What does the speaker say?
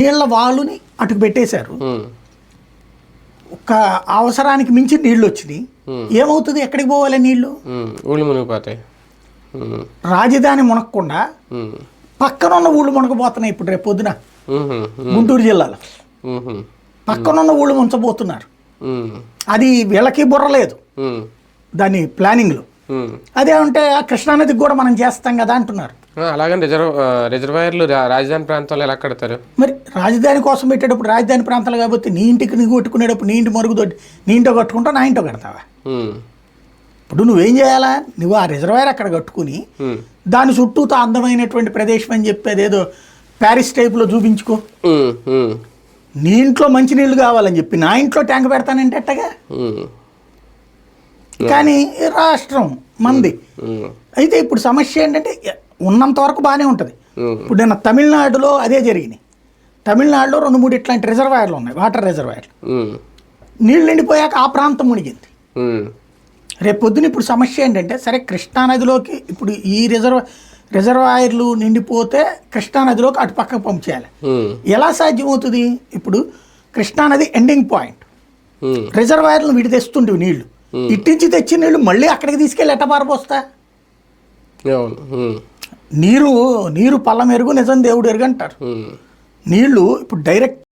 నీళ్ళ వాలుని అటుకు పెట్టేశారు. ఒక అవసరానికి మించి నీళ్ళు వచ్చినాయి. ఏమవుతుంది? ఎక్కడికి పోవాలి నీళ్ళు ఊళ్ళు మునిగిపోతాయి. రాజధాని మునక్కుండా ఉమ్, పక్కన ఉన్న ఊళ్ళు మునకపోతున్నాయి ఇప్పుడు రేపు పొద్దున. గుంటూరు జిల్లాలో. ఉమ్, పక్కన ఉన్న ఊళ్ళు ముంచబోతున్నారు. అది వీళ్ళకి బుర్ర లేదు. ఉమ్, దాని ప్లానింగ్లో. అదే ఉంటే ఆ కృష్ణానదికి కూడా మనం చేస్తాం కదా అంటున్నారు. ఆ, అలాగని రిజర్వ్ రిజర్వాయర్లు రాజధాని ప్రాంతంలో ఎలా కడతారు? మరి రాజధాని కోసం పెట్టేటప్పుడు రాజధాని ప్రాంతాలు కాబట్టి నీ ఇంటికి నువ్వు కొట్టుకునేటప్పుడు నీ ఇంటి మరుగుదొడ్డి నీ ఇంటో కట్టుకుంటావు నా ఇంటో కడతావా? ఇప్పుడు నువ్వేం చేయాలా? నువ్వు ఆ రిజర్వాయర్ అక్కడ కట్టుకుని దాని చుట్టూతో అందమైనటువంటి ప్రదేశం అని చెప్పి అదేదో ప్యారిస్ టైప్లో చూపించుకో. నీ ఇంట్లో మంచినీళ్ళు కావాలని చెప్పి నా ఇంట్లో ట్యాంక్ పెడతానంటే ఎట్టగా? ఉమ్, కానీ రాష్ట్రం మంది. అయితే ఇప్పుడు సమస్య ఏంటంటే ఉన్నంత వరకు బాగానే ఉంటుంది. ఇప్పుడు నేను తమిళనాడులో అదే జరిగినాయి తమిళనాడులో రెండు మూడు ఇట్లాంటి రిజర్వాయర్లు ఉన్నాయి వాటర్ రిజర్వాయర్లు. నీళ్ళు నిండిపోయాక ఆ ప్రాంతం మునిగింది. రేపు పొద్దున ఇప్పుడు సమస్య ఏంటంటే సరే కృష్ణానదిలోకి ఇప్పుడు ఈ రిజర్వ్ రిజర్వాయర్లు నిండిపోతే కృష్ణానదిలోకి అటు పక్కకు పంపించేయాలి. ఉమ్, ఎలా సాధ్యమవుతుంది? ఇప్పుడు కృష్ణానది ఎండింగ్ పాయింట్ రిజర్వాయర్లు విడి తెస్తుంటివి నీళ్ళు. ఇట్టించి తెచ్చిన నీళ్ళు మళ్ళీ అక్కడికి తీసుకెళ్ళి ఎట్ట పారపోస్తా నీరు నీరు పల్ల మెరుగు నిజం దేవుడు ఎరుగు అంటారు. నీళ్ళు ఇప్పుడు డైరెక్ట్